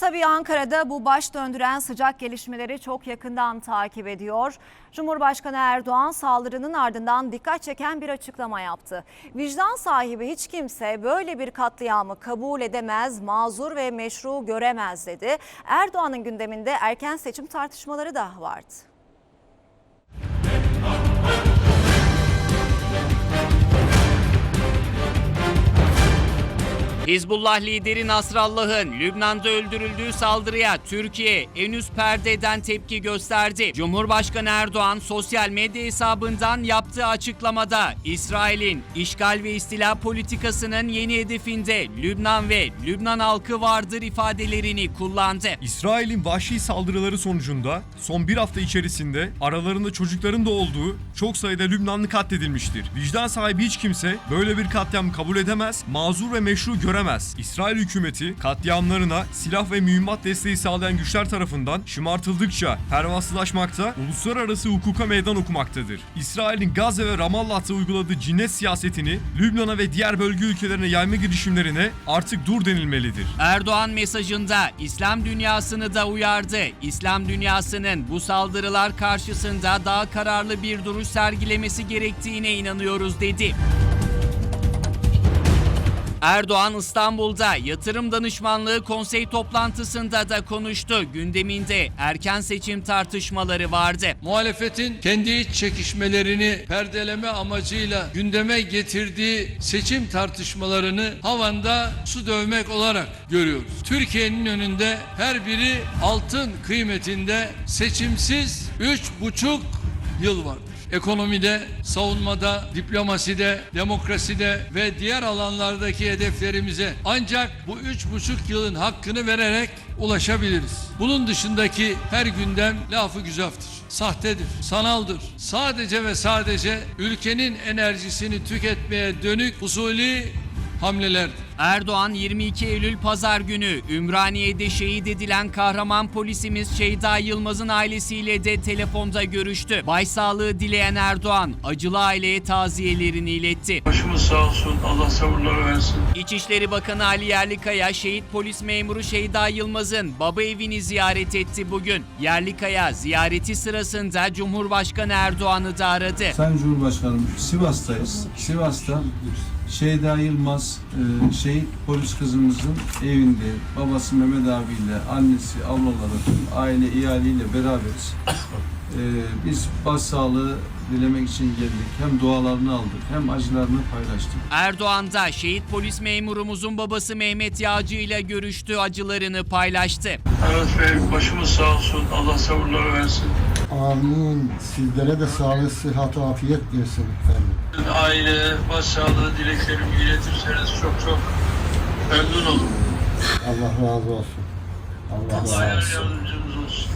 Tabii Ankara'da bu baş döndüren sıcak gelişmeleri çok yakından takip ediyor. Cumhurbaşkanı Erdoğan saldırının ardından dikkat çeken bir açıklama yaptı. Vicdan sahibi hiç kimse böyle bir katliamı kabul edemez, mazur ve meşru göremez dedi. Erdoğan'ın gündeminde erken seçim tartışmaları da vardı. Hizbullah lideri Nasrallah'ın Lübnan'da öldürüldüğü saldırıya Türkiye henüz perdeden tepki gösterdi. Cumhurbaşkanı Erdoğan sosyal medya hesabından yaptığı açıklamada İsrail'in işgal ve istila politikasının yeni hedefinde Lübnan ve Lübnan halkı vardır ifadelerini kullandı. İsrail'in vahşi saldırıları sonucunda son bir hafta içerisinde aralarında çocukların da olduğu çok sayıda Lübnanlı katledilmiştir. Vicdan sahibi hiç kimse böyle bir katliam kabul edemez, mazur ve meşru göremez. İsrail hükümeti katliamlarına silah ve mühimmat desteği sağlayan güçler tarafından şımartıldıkça pervasızlaşmakta, uluslararası hukuka meydan okumaktadır. İsrail'in Gazze ve Ramallah'ta uyguladığı cinnet siyasetini Lübnan'a ve diğer bölge ülkelerine yayma girişimlerine artık dur denilmelidir. Erdoğan mesajında İslam dünyasını da uyardı. İslam dünyasının bu saldırılar karşısında daha kararlı bir duruş sergilemesi gerektiğine inanıyoruz dedi. Erdoğan İstanbul'da yatırım danışmanlığı konsey toplantısında da konuştu. Gündeminde erken seçim tartışmaları vardı. muhalefetin kendi iç çekişmelerini perdeleme amacıyla gündeme getirdiği seçim tartışmalarını havanda su dövmek olarak görüyoruz. Türkiye'nin önünde her biri altın kıymetinde seçimsiz üç buçuk yıl vardır. Ekonomide, savunmada, diplomaside, demokraside ve diğer alanlardaki hedeflerimize ancak bu üç buçuk yılın hakkını vererek ulaşabiliriz. Bunun dışındaki her gündem lafı güzaftır. Sahtedir, sanaldır. Sadece ve sadece ülkenin enerjisini tüketmeye dönük usulü hamlelerdir. Erdoğan 22 Eylül pazar günü Ümraniye'de şehit edilen kahraman polisimiz Şeyda Yılmaz'ın ailesiyle de telefonda görüştü. Başsağlığı dileyen Erdoğan acılı aileye taziyelerini iletti. Başımız sağ olsun. Allah sabırlar versin. İçişleri Bakanı Ali Yerlikaya şehit polis memuru Şeyda Yılmaz'ın baba evini ziyaret etti bugün. Yerlikaya ziyareti sırasında Cumhurbaşkanı Erdoğan'ı da aradı. Sayın Cumhurbaşkanım Sivas'tayız. Sivas'ta Şeyda Yılmaz e, şehit polis kızımızın evinde babası Mehmet abiyle annesi ablaları aile ihaliyle beraberiz. E, biz başsağlığı dilemek için geldik. Hem dualarını aldık hem acılarını paylaştık. Erdoğan da şehit polis memurumuzun babası Mehmet Yağcı ile görüştü acılarını paylaştı. Aras Bey başımız sağ olsun. Allah sabırlar versin. Amin. Sizlere de sağlık, sıhhat, afiyet versin efendim. Aileye başsağlığı dileklerimi iletirseniz çok çok memnun olurum. Allah razı olsun. Allah razı Allah olsun. yardımcımız olsun.